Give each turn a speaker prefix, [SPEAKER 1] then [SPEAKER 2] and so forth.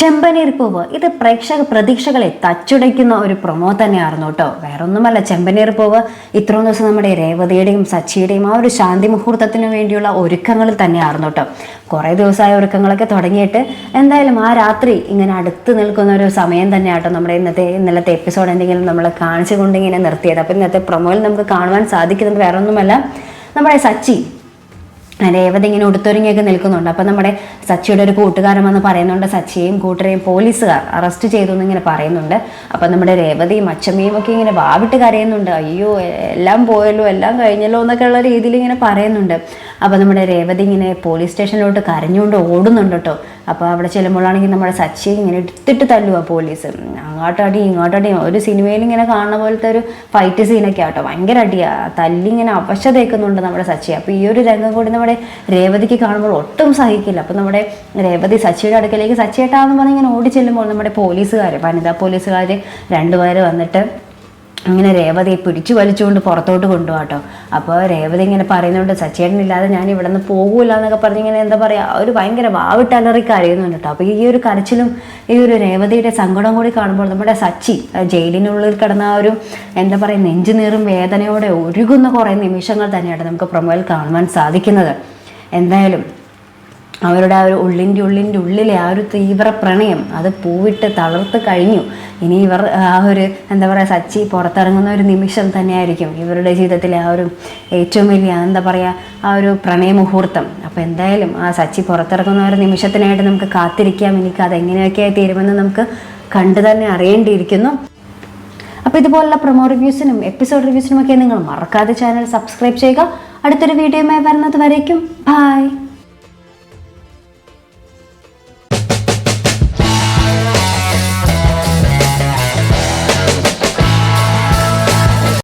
[SPEAKER 1] ചെമ്പനീർ പൂവ്. ഇത് പ്രേക്ഷക പ്രതീക്ഷകളെ തച്ചുടയ്ക്കുന്ന ഒരു പ്രൊമോ തന്നെയായിരുന്നു കേട്ടോ. വേറൊന്നുമല്ല ചെമ്പനീർ പൂവ് ഇത്രയും ദിവസം നമ്മുടെ രേവതിയുടെയും സച്ചിയുടെയും ആ ഒരു ശാന്തി മുഹൂർത്തത്തിന് വേണ്ടിയുള്ള ഒരുക്കങ്ങൾ തന്നെയായിരുന്നു കേട്ടോ. കുറേ ദിവസമായ ഒരുക്കങ്ങളൊക്കെ തുടങ്ങിയിട്ട് എന്തായാലും ആ രാത്രി ഇങ്ങനെ അടുത്ത് നിൽക്കുന്ന ഒരു സമയം തന്നെയാട്ടോ നമ്മുടെ ഇന്നത്തെ ഇന്നലത്തെ എപ്പിസോഡ് എന്തെങ്കിലും നമ്മൾ കാണിച്ചുകൊണ്ട് ഇങ്ങനെ നിർത്തിയത്. അപ്പോൾ ഇന്നത്തെ പ്രൊമോയിൽ നമുക്ക് കാണുവാൻ സാധിക്കുന്നത് വേറൊന്നുമല്ല നമ്മുടെ സച്ചി രേവതി ഇങ്ങനെ ഉടുത്തൊരുങ്ങിയൊക്കെ നിൽക്കുന്നുണ്ട്. അപ്പം നമ്മുടെ സച്ചിയുടെ ഒരു കൂട്ടുകാരൻ വന്ന് പറയുന്നുണ്ട് സച്ചിയെയും കൂട്ടരെയും പോലീസുകാർ അറസ്റ്റ് ചെയ്തു എന്നിങ്ങനെ പറയുന്നുണ്ട്. അപ്പം നമ്മുടെ രേവതിയും അച്ചമ്മയും ഒക്കെ ഇങ്ങനെ വാവിട്ട് കരയുന്നുണ്ട്. അയ്യോ എല്ലാം പോയല്ലോ എല്ലാം കഴിഞ്ഞല്ലോ എന്നൊക്കെ ഉള്ള രീതിയിൽ ഇങ്ങനെ പറയുന്നുണ്ട്. അപ്പം നമ്മുടെ രേവതി ഇങ്ങനെ പോലീസ് സ്റ്റേഷനിലോട്ട് കരഞ്ഞുകൊണ്ട് ഓടുന്നുണ്ട് കേട്ടോ. അപ്പോൾ അവിടെ ചെല്ലുമ്പോഴാണെങ്കിൽ നമ്മുടെ സച്ചി ഇങ്ങനെ എടുത്തിട്ട് തല്ലുക പോലീസ്. അങ്ങോട്ടടി ഇങ്ങോട്ടടി. ഒരു സിനിമയിൽ ഇങ്ങനെ കാണുന്ന പോലത്തെ ഒരു ഫൈറ്റ് സീനൊക്കെ ആട്ടോ. ഭയങ്കര അടിയാ. തല്ലിങ്ങനെ അവശതേക്കുന്നുണ്ട് നമ്മുടെ സച്ചി. അപ്പോൾ ഈ ഒരു രംഗം കൂടി നമ്മുടെ രേവതിക്ക് കാണുമ്പോൾ ഒട്ടും സഹിക്കില്ല. അപ്പോൾ നമ്മുടെ രേവതി സച്ചിയുടെ അടുക്കലേക്ക് സച്ചിയേട്ടാന്ന് പറഞ്ഞ് ഇങ്ങനെ ഓടി ചെല്ലുമ്പോൾ നമ്മുടെ പോലീസുകാർ വനിതാ പോലീസുകാർ രണ്ടുപേർ വന്നിട്ട് അങ്ങനെ രേവതിയെ പിടിച്ചു വലിച്ചുകൊണ്ട് പുറത്തോട്ട് കൊണ്ടുപോകാട്ടോ അപ്പോൾ രേവതി ഇങ്ങനെ പറയുന്നുണ്ട് സച്ചേട്ടനില്ലാതെ ഞാൻ ഇവിടെ നിന്ന് പോകൂല എന്നൊക്കെ പറഞ്ഞ് ഇങ്ങനെ എന്താ പറയുക ഒരു ഭയങ്കര വാവിട്ട് അലറി കരയുന്നുണ്ട് കേട്ടോ അപ്പോൾ ഈ ഒരു കരച്ചിലും ഈ ഒരു രേവതിയുടെ സങ്കടം കൂടി കാണുമ്പോൾ നമ്മുടെ സച്ചി ജയിലിനുള്ളിൽ കിടന്ന ആ ഒരു എന്താ പറയുക നെഞ്ചുനീറും വേദനയോടെ ഒഴുകുന്ന കുറേ നിമിഷങ്ങൾ തന്നെയാണ് നമുക്ക് പ്രൊമോയിൽ കാണുവാൻ സാധിക്കുന്നത്. എന്തായാലും അവരുടെ ആ ഒരു ഉള്ളിന്റെ ഉള്ളിന്റെ ഉള്ളിലെ ആ ഒരു തീവ്ര പ്രണയം അത് പൂവിട്ട് തളർത്ത് കഴിഞ്ഞു. ഇനി ഇവർ ആ ഒരു എന്താ പറയുക സച്ചി പുറത്തിറങ്ങുന്ന ഒരു നിമിഷം തന്നെയായിരിക്കും ഇവരുടെ ജീവിതത്തിലെ ആ ഒരു ഏറ്റവും വലിയ എന്താ പറയുക ആ ഒരു പ്രണയ മുഹൂർത്തം അപ്പോൾ എന്തായാലും ആ സച്ചി പുറത്തിറങ്ങുന്ന ഒരു നിമിഷത്തിനായിട്ട് നമുക്ക് കാത്തിരിക്കാം. എനിക്ക് അത് എങ്ങനെയൊക്കെയായി തീരുമെന്ന് നമുക്ക് കണ്ടു തന്നെ അറിയേണ്ടിയിരിക്കുന്നു. അപ്പോൾ ഇതുപോലുള്ള പ്രൊമോ റിവ്യൂസിനും എപ്പിസോഡ് റിവ്യൂസിനും ഒക്കെ നിങ്ങൾ മറക്കാതെ ചാനൽ സബ്സ്ക്രൈബ് ചെയ്യുക. അടുത്തൊരു വീഡിയോയുമായി വരുന്നത് വരയ്ക്കും ബൈ.